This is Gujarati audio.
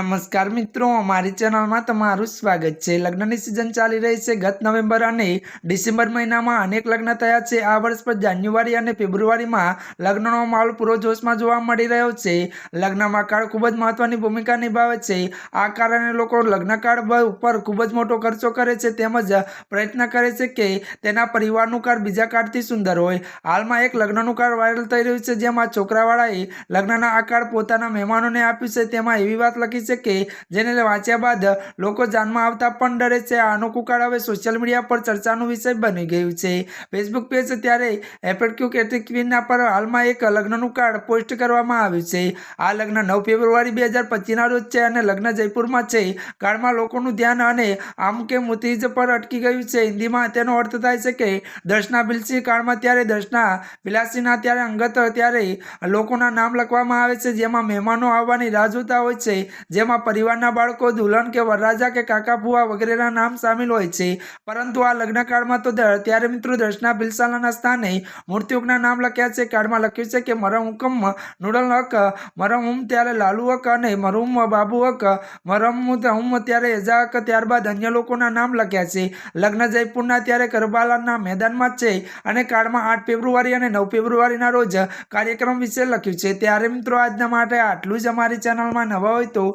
નમસ્કાર મિત્રો, અમારી ચેનલમાં તમારું સ્વાગત છે. લગ્નની સિઝન ચાલી રહી છે ગત નવેમ્બર અને ડિસેમ્બર મહિનામાં અનેક લગ્ન થયા છે. આ વર્ષ પર જાન્યુઆરી અને ફેબ્રુઆરીમાં લગ્નનો માહોલ પૂરો જોશમાં જોવા મળી રહ્યો છે. લગ્નમાં કાળ ખૂબ જ મહત્વની ભૂમિકા નિભાવે છે. આ કારણે લોકો લગ્નકાળ ઉપર ખૂબ જ મોટો ખર્ચો કરે છે તેમજ પ્રયત્ન કરે છે કે તેના પરિવારનું કાર્ડ બીજા કાર્ડથી સુંદર હોય. હાલમાં એક લગ્નનું કાર્ડ વાયરલ થઈ રહ્યું છે જેમાં છોકરાવાળાએ લગ્નના આ કાર્ડ પોતાના મહેમાનોને આપ્યું છે. તેમાં એવી વાત લખી છે કે જેને વાંચ્યા બાદ લોકો જાનમાં આવતા પણ ડરે છે. આ અનોખું કાર્ડ હવે સોશિયલ મીડિયા પર ચર્ચાનો વિષય બની ગયું છે. ફેસબુક પેજ ત્યારે એફએડક્યુ કેટેગરીના પર હાલમાં એક લગ્નનું કાર્ડ પોસ્ટ કરવામાં આવ્યું છે. આ લગ્ન નવ ફેબ્રુઆરી બે હજાર પચીસના રોજ છે અને લગ્ન જયપુરમાં છે. કાર્ડમાં લોકોનું ધ્યાન અને આમ કે મુતીજ પર અટકી ગયું છે. હિન્દીમાં તેનો અર્થ થાય છે કે દર્શના બિલસી કાર્ડમાં ત્યારે દર્શના બિલાસીના ત્યારે અંગત ત્યારે લોકોના નામ લખવામાં આવે છે. જેમાં મહેમાનો આવવાની રાહ જોતા હોય છે. જેમાં પરિવારના બાળકો દુલ્હન કે વરરાજા કે કાકા ફુવા વગેરેના નામ સામેલ હોય છે. પરંતુ આ લગ્નકાળમાં તો ત્યારે મિત્રો દર્શના બિલસાલાના સ્થાને મૃત્યુકના નામ લખ્યા છે. કાર્ડમાં લખ્યું છે કે મરમ હુકમ નુડલ હક મરમ હુમ ત્યારે લાલુ હક અને મરહુમ બાબુ હક મરમ હુમ ત્યારે એજા હક ત્યારબાદ અન્ય લોકોના નામ લખ્યા છે. લગ્ન જયપુરના ત્યારે કરબાલાના મેદાનમાં છે અને કાર્ડમાં આઠ ફેબ્રુઆરી અને નવ ફેબ્રુઆરીના રોજ કાર્યક્રમ વિશે લખ્યું છે. ત્યારે મિત્રો આજના માટે આટલું જ. અમારી ચેનલમાં નવા હોય તો